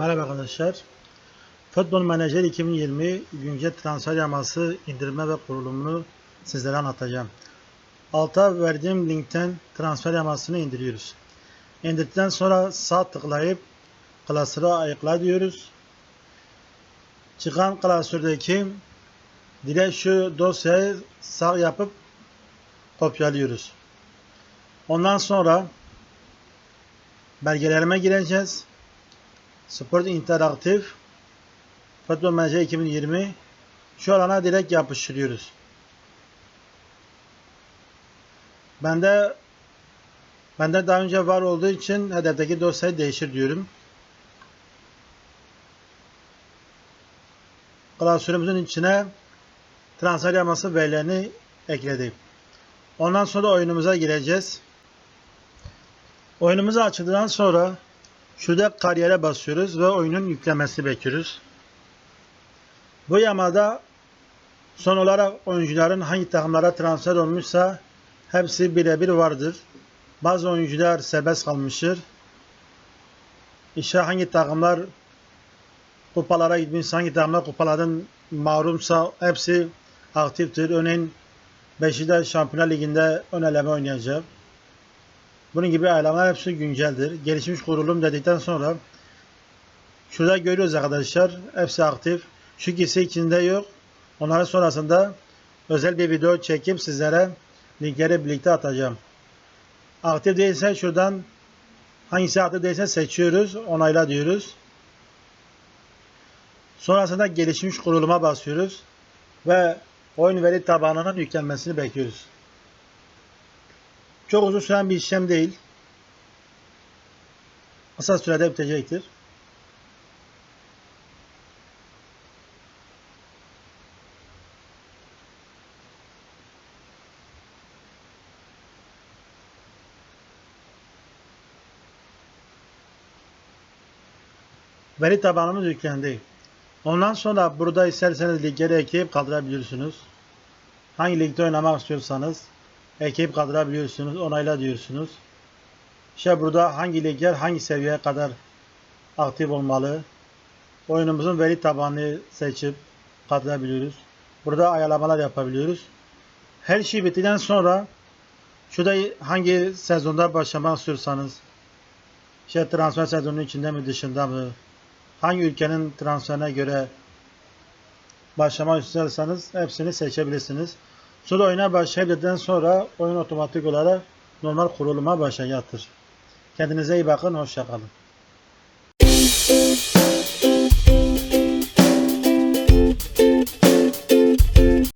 arkadaşlar. Futbol Menajer 2020 güncel transfer yaması indirme ve kurulumunu sizlere anlatacağım. Alta verdiğim linkten transfer yamasını indiriyoruz. İndirdikten sonra sağ tıklayıp klasöre ayıkla diyoruz. Çıkan klasördeki direkt şu dosyayı sağ yapıp kopyalıyoruz. Ondan sonra belgelerime gireceğiz. Sport interaktif Futbol Manager 2020 şu alana direkt yapıştırıyoruz. Bende bende daha önce var olduğu için hedefteki dosyayı değiştir diyorum. Klasörümüzün içine transfer yaması verilerini ekledik. Ondan sonra oyunumuza gireceğiz. Oyunumuzu açıldıktan sonra şurada kariyere basıyoruz ve oyunun yüklemesi bekliyoruz. Bu yamada son olarak oyuncuların hangi takımlara transfer olmuşsa hepsi birebir vardır. Bazı oyuncular serbest kalmıştır. İşte hangi takımlar kupalara gitmiş, hangi takımlar kupalardan mahrumsa hepsi aktiftir. Örneğin Beşiktaş Şampiyonlar Ligi'nde ön eleme oynayacak. Bunun gibi ayarlamalar hepsi günceldir. Gelişmiş kurulum dedikten sonra şurada görüyoruz arkadaşlar. Hepsi aktif. Şu ikisi içinde yok. Onların sonrasında özel bir video çekip sizlere linkleri birlikte atacağım. Aktif değilse şuradan hangisi aktif değilse seçiyoruz. Onayla diyoruz. Sonrasında gelişmiş kuruluma basıyoruz. Ve oyun veri tabanının yüklenmesini bekliyoruz. Çok uzun süren bir işlem değil. Kısa sürede bitecektir. Veri tabanımız yüklendi. Ondan sonra burada isterseniz ligleri ekleyip kaldırabiliyorsunuz. Hangi ligde oynamak istiyorsanız ekleyip kaldırabiliyorsunuz. Onayla diyorsunuz. İşte burada hangi ligler hangi seviyeye kadar aktif olmalı. Oyunumuzun veri tabanını seçip kaldırabiliyoruz. Burada ayarlamalar yapabiliyoruz. Her şey bittikten sonra şurada hangi sezonda başlamak istiyorsanız işte transfer sezonunun içinde mi dışında mı hangi ülkenin transferine göre başlamak istiyorsanız hepsini seçebilirsiniz. Sonra oyuna başladıktan sonra oyun otomatik olarak normal kuruluma başlayacaktır. Kendinize iyi bakın, hoşçakalın.